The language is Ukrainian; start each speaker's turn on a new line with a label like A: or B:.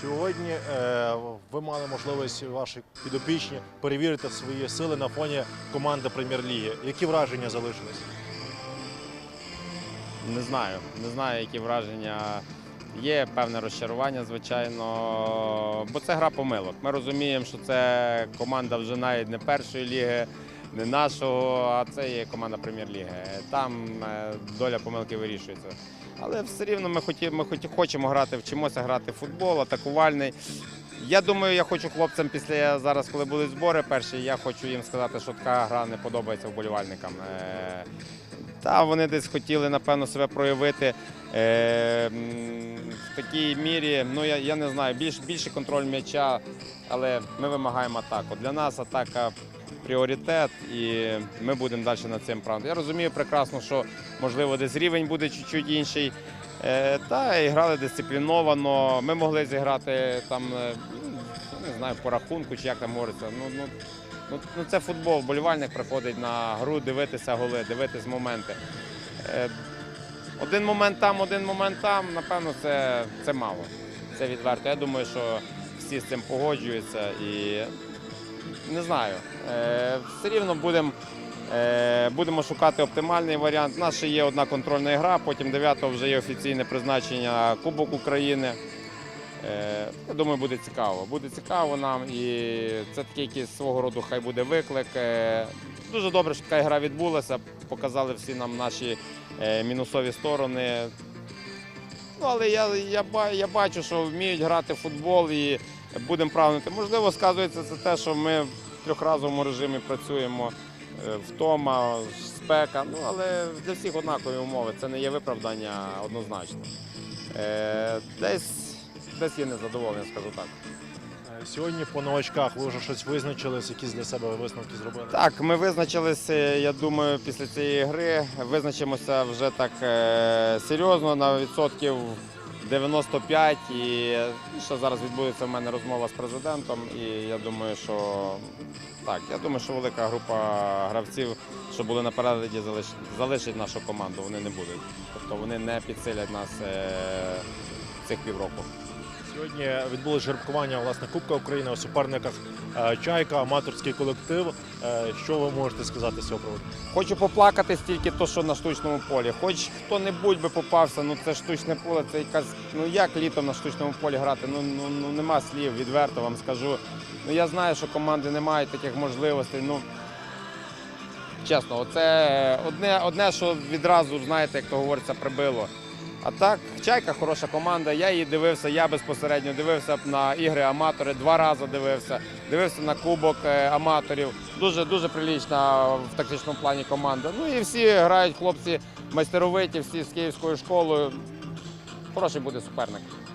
A: Сьогодні е, ви мали можливість ваші підопічні перевірити свої сили на фоні команди прем'єр-ліги. Які враження залишились?
B: Не знаю, не знаю, які враження. Є певне розчарування, звичайно, бо це гра помилок. Ми розуміємо, що це команда вже навіть не першої ліги, не нашого, а це є команда прем'єр-ліги. Там е, доля помилки вирішується. Але все рівно ми, хоті, ми хоті, хочемо грати, вчимося грати в футбол, атакувальний. Я думаю, я хочу хлопцям після зараз, коли будуть збори перші, я хочу їм сказати, що така гра не подобається вболівальникам. Е, Та вони десь хотіли, напевно, себе проявити е, в такій мірі. Ну я, я не знаю, більш, більший контроль м'яча, але ми вимагаємо атаку. Для нас атака пріоритет, і ми будемо далі над цим працювати. Я розумію прекрасно, що можливо десь рівень буде чуть-чуть інший. Е, та і грали дисципліновано. Ми могли зіграти там, е, ну, не знаю, по рахунку чи як там говориться. Ну, ну, ну, ну це футбол. Болівальник приходить на гру дивитися голи, дивитись моменти. Е, один момент там, один момент там, напевно, це, це мало. Це відверто. Я думаю, що всі з цим погоджуються і не знаю. Е, все рівно будемо. Е, Будемо шукати оптимальний варіант. У нас ще є одна контрольна гра, потім 9-го вже є офіційне призначення Кубок України. Е, Я думаю, буде цікаво. Буде цікаво нам і це такий якийсь свого роду хай буде виклик. Дуже добре, що така гра відбулася. Показали всі нам наші мінусові сторони. Ну, але я, я, я бачу, що вміють грати в футбол і будемо прагнути. Можливо, сказується це те, що ми в трьохразовому режимі працюємо е, втома, спека. Ну, але для всіх однакові умови. Це не є виправдання однозначно. Е, десь, десь є незадоволення, скажу так.
A: Е, Сьогодні по новачках ви вже щось визначились, якісь для себе висновки зробили?
B: Так, ми визначилися, я думаю, після цієї гри визначимося вже так серйозно на відсотків 95. І ще зараз відбудеться в мене розмова з президентом. І я думаю, що так, я думаю, що велика група гравців, що були на перегляді, залиш- залишить нашу команду. Вони не будуть. Тобто вони не підсилять нас е, цих півроку.
A: Сьогодні відбулось жеребкування власне Кубка України у суперниках е, Чайка, аматорський колектив. Е, Що ви можете сказати з цього приводу?
B: Хочу поплакати стільки то, що на штучному полі. Хоч хто-небудь би попався, ну це штучне поле, це якась. Ну як літом на штучному полі грати? Ну, ну, ну нема слів, відверто вам скажу. Ну я знаю, що команди не мають таких можливостей. Ну чесно, це одне, одне, що відразу, знаєте, як то говориться, прибило. А так, чайка хороша команда. Я її дивився, я безпосередньо дивився на ігри аматори, два рази дивився, дивився на кубок е, аматорів. Дуже дуже прилічна в тактичному плані команда. Ну і всі грають хлопці майстеровиті, всі з київською школою. Хороший буде суперник.